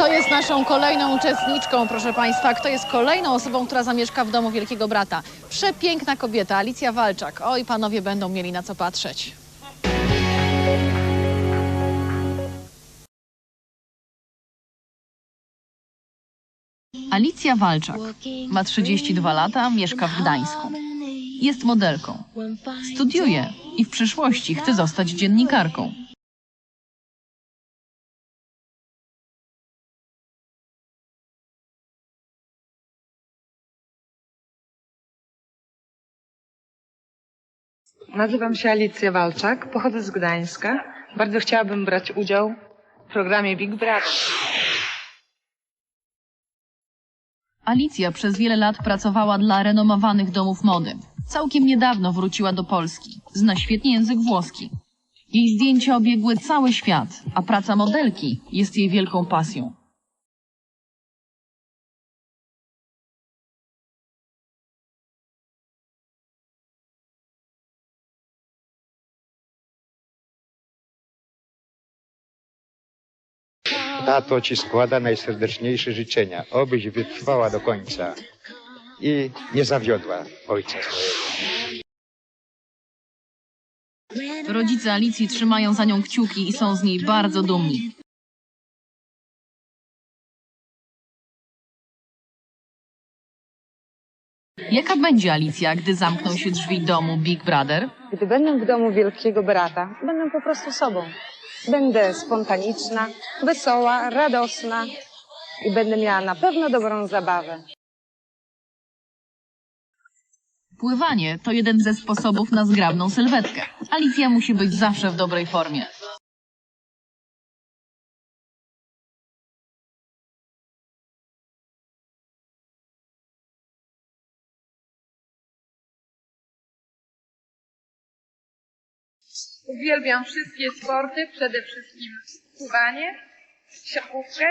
Kto jest naszą kolejną uczestniczką, proszę Państwa? Kto jest kolejną osobą, która zamieszka w domu Wielkiego Brata? Przepiękna kobieta, Alicja Walczak. Oj, panowie będą mieli na co patrzeć. Alicja Walczak ma 32 lata, mieszka w Gdańsku. Jest modelką. Studiuje i w przyszłości chce zostać dziennikarką. Nazywam się Alicja Walczak, pochodzę z Gdańska. Bardzo chciałabym brać udział w programie Big Brother. Alicja przez wiele lat pracowała dla renomowanych domów mody. Całkiem niedawno wróciła do Polski. Zna świetnie język włoski. Jej zdjęcia obiegły cały świat, a praca modelki jest jej wielką pasją. Tato ci składa najserdeczniejsze życzenia, obyś wytrwała do końca i nie zawiodła ojca swojego. Rodzice Alicji trzymają za nią kciuki i są z niej bardzo dumni. Jaka będzie Alicja, gdy zamkną się drzwi domu Big Brother? Gdy będę w domu Wielkiego Brata, będę po prostu sobą. Będę spontaniczna, wesoła, radosna i będę miała na pewno dobrą zabawę. Pływanie to jeden ze sposobów na zgrabną sylwetkę. Alicja musi być zawsze w dobrej formie. Uwielbiam wszystkie sporty, przede wszystkim pływanie, siatkówkę,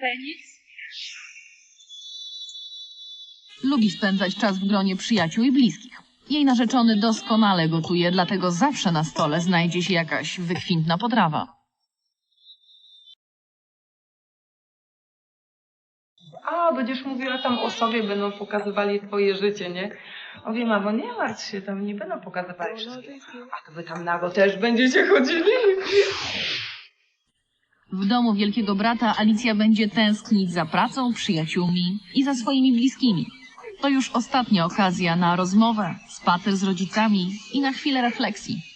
tenis. Lubi spędzać czas w gronie przyjaciół i bliskich. Jej narzeczony doskonale gotuje, dlatego zawsze na stole znajdzie się jakaś wykwintna potrawa. A, będziesz mówiła tam o sobie, będą pokazywali twoje życie, nie? Mówię, mamo, nie martw się, tam nie będą pokazywali wszystkiego. A to wy tam nago też będziecie chodzili. W domu Wielkiego Brata Alicja będzie tęsknić za pracą, przyjaciółmi i za swoimi bliskimi. To już ostatnia okazja na rozmowę, spacer z rodzicami i na chwilę refleksji.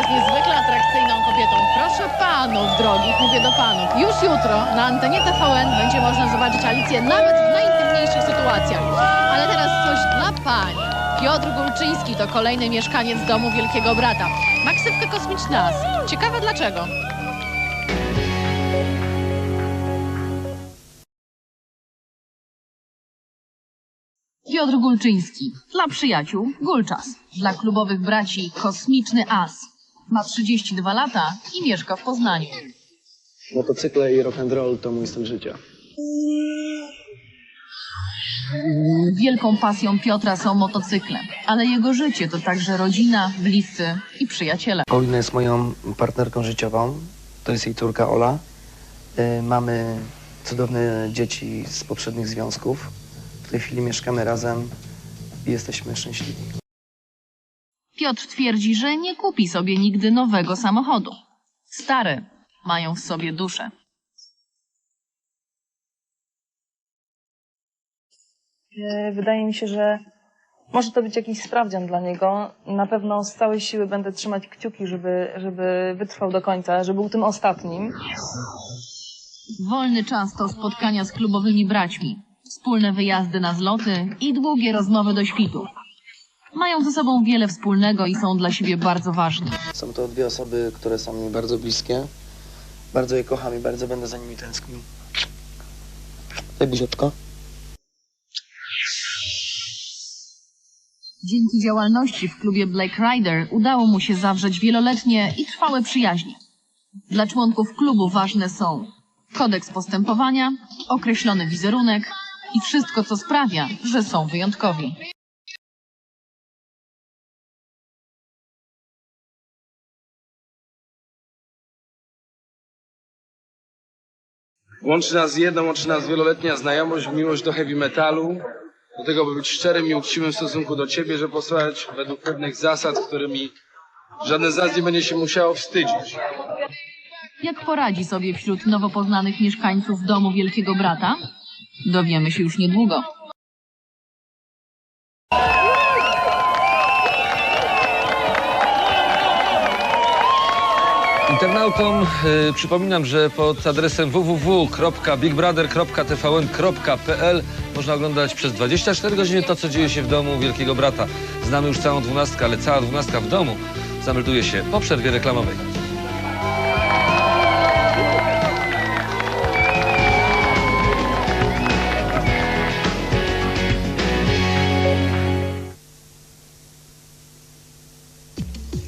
Jest niezwykle atrakcyjną kobietą. Proszę panów drogich, mówię do panów, już jutro na antenie TVN będzie można zobaczyć Alicję nawet w najintymniejszych sytuacjach. Ale teraz coś dla pań. Piotr Gulczyński to kolejny mieszkaniec domu Wielkiego Brata. Ma ksywkę kosmiczny as. Ciekawe dlaczego. Piotr Gulczyński. Dla przyjaciół Gulczas. Dla klubowych braci Kosmiczny As. Ma 32 lata i mieszka w Poznaniu. Motocykle i rock and roll to mój styl życia. Wielką pasją Piotra są motocykle, ale jego życie to także rodzina, bliscy i przyjaciele. Paulina jest moją partnerką życiową. To jest jej córka Ola. Y, Mamy cudowne dzieci z poprzednich związków. W tej chwili mieszkamy razem i jesteśmy szczęśliwi. Piotr twierdzi, że nie kupi sobie nigdy nowego samochodu. Stare mają w sobie duszę. E, Wydaje mi się, że może to być jakiś sprawdzian dla niego. Na pewno z całej siły będę trzymać kciuki, żeby, żeby wytrwał do końca, żeby był tym ostatnim. Wolny czas to spotkania z klubowymi braćmi, wspólne wyjazdy na zloty i długie rozmowy do świtu. Mają ze sobą wiele wspólnego i są dla siebie bardzo ważni. Są to dwie osoby, które są mi bardzo bliskie. Bardzo je kocham i bardzo będę za nimi tęsknił. Daj buziotko. Dzięki działalności w klubie Black Rider udało mu się zawrzeć wieloletnie i trwałe przyjaźnie. Dla członków klubu ważne są kodeks postępowania, określony wizerunek i wszystko, co sprawia, że są wyjątkowi. Łączy nas jedno, łączy nas wieloletnia znajomość, miłość do heavy metalu. Do tego, by być szczerym i uczciwym w stosunku do ciebie, że posłuchać według pewnych zasad, którymi żadne z nas nie będzie się musiało wstydzić. Jak poradzi sobie wśród nowo poznanych mieszkańców domu Wielkiego Brata? Dowiemy się już niedługo. Internautom y, przypominam, że pod adresem www.bigbrother.tvn.pl można oglądać przez 24 godziny to, co dzieje się w domu Wielkiego Brata. Znamy już całą dwunastkę, ale cała dwunastka w domu zamelduje się po przerwie reklamowej.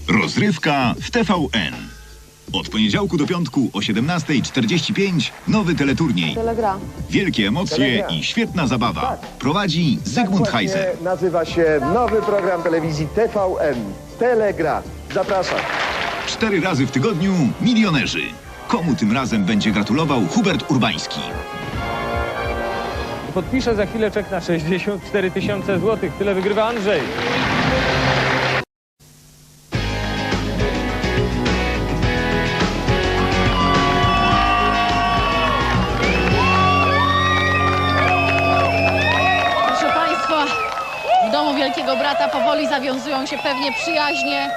Rozrywka w TVN. Od poniedziałku do piątku o 17.45 nowy teleturniej. Telegra. Wielkie emocje i świetna zabawa. Prowadzi Zygmunt Heiser. Nazywa się nowy program telewizji TVN. Telegra. Zapraszam. Cztery razy w tygodniu milionerzy. Komu tym razem będzie gratulował Hubert Urbański? Podpiszę za chwilę czek na 64 tysiące złotych. Tyle wygrywa Andrzej. Wielkiego Brata powoli zawiązują się pewnie przyjaźnie,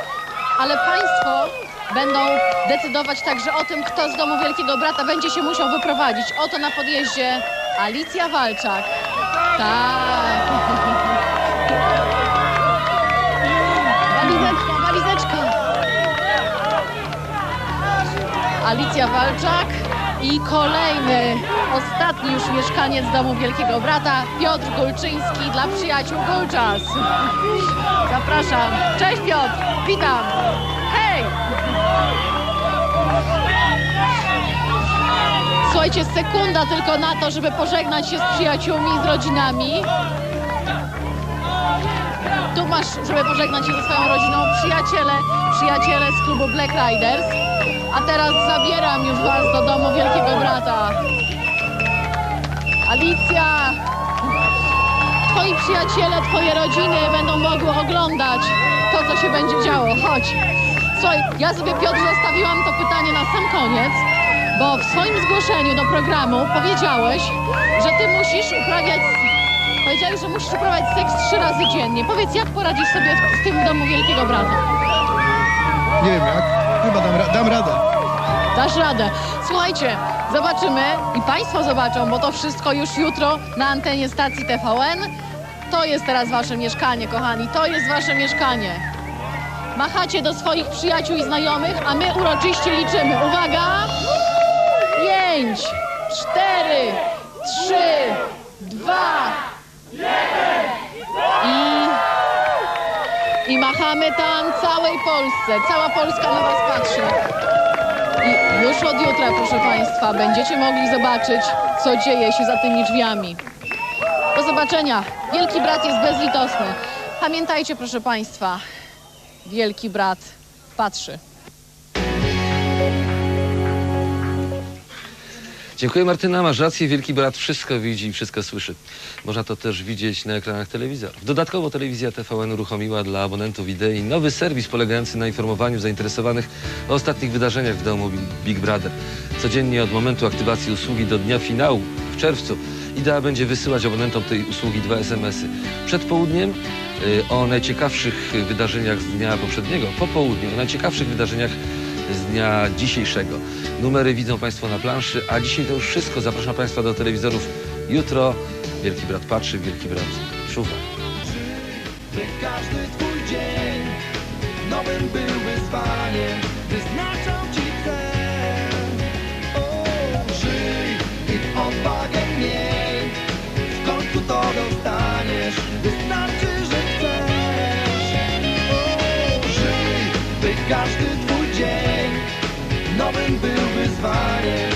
ale Państwo będą decydować także o tym, kto z domu Wielkiego Brata będzie się musiał wyprowadzić. Oto na podjeździe Alicja Walczak. Tak. Walizeczka, walizeczka. Alicja Walczak i kolejny, ostatni już mieszkaniec domu Wielkiego Brata, Piotr Gulczyński dla przyjaciół Gulczas. Zapraszam. Cześć Piotr, witam. Hej! Słuchajcie, sekunda tylko na to, żeby pożegnać się z przyjaciółmi i z rodzinami. Tu masz, żeby pożegnać się ze swoją rodziną, przyjaciele, przyjaciele z klubu Black Riders. A teraz zabieram już was do domu Wielkiego Brata. Alicja, twoi przyjaciele, twoje rodziny będą mogły oglądać to, co się będzie działo. Chodź. Słuchaj, ja sobie Piotr zostawiłam to pytanie na sam koniec, bo w swoim zgłoszeniu do programu powiedziałeś, że ty musisz uprawiać Powiedziałeś, że musisz uprawiać seks trzy razy dziennie. Powiedz, jak poradzisz sobie w, w tym domu Wielkiego Brata? Nie wiem jak. Chyba dam, ra- dam radę. Dasz radę. Słuchajcie, zobaczymy i Państwo zobaczą, bo to wszystko już jutro na antenie stacji TVN. To jest teraz Wasze mieszkanie, kochani. To jest Wasze mieszkanie. Machacie do swoich przyjaciół i znajomych, a my uroczyście liczymy. Uwaga! Pięć, cztery, trzy, dwa, i, i machamy tam całej Polsce. Cała Polska na Was patrzy. I już od jutra, proszę Państwa, będziecie mogli zobaczyć, co dzieje się za tymi drzwiami. Do zobaczenia. Wielki brat jest bezlitosny. Pamiętajcie, proszę Państwa, wielki brat patrzy. Dziękuję Martyna, masz rację, Wielki Brat wszystko widzi i wszystko słyszy. Można to też widzieć na ekranach telewizorów. Dodatkowo telewizja TVN uruchomiła dla abonentów idei nowy serwis polegający na informowaniu zainteresowanych o ostatnich wydarzeniach w domu Big Brother. Codziennie od momentu aktywacji usługi do dnia finału w czerwcu Idea będzie wysyłać abonentom tej usługi dwa SMS-y. Przed południem y, o najciekawszych wydarzeniach z dnia poprzedniego, po południu o najciekawszych wydarzeniach z dnia dzisiejszego. Numery widzą Państwo na planszy, a dzisiaj to już wszystko. Zapraszam Państwa do telewizorów jutro. Wielki Brat patrzy, Wielki Brat czuwa. Każdy twój dzień nowym był wyzwaniem, wyznaczał ci cel. O, żyj i odwagę miej, w końcu to dostaniesz, wystarczy, że chcesz. O, żyj, by każdy twój dzień Ten był wyzwaniem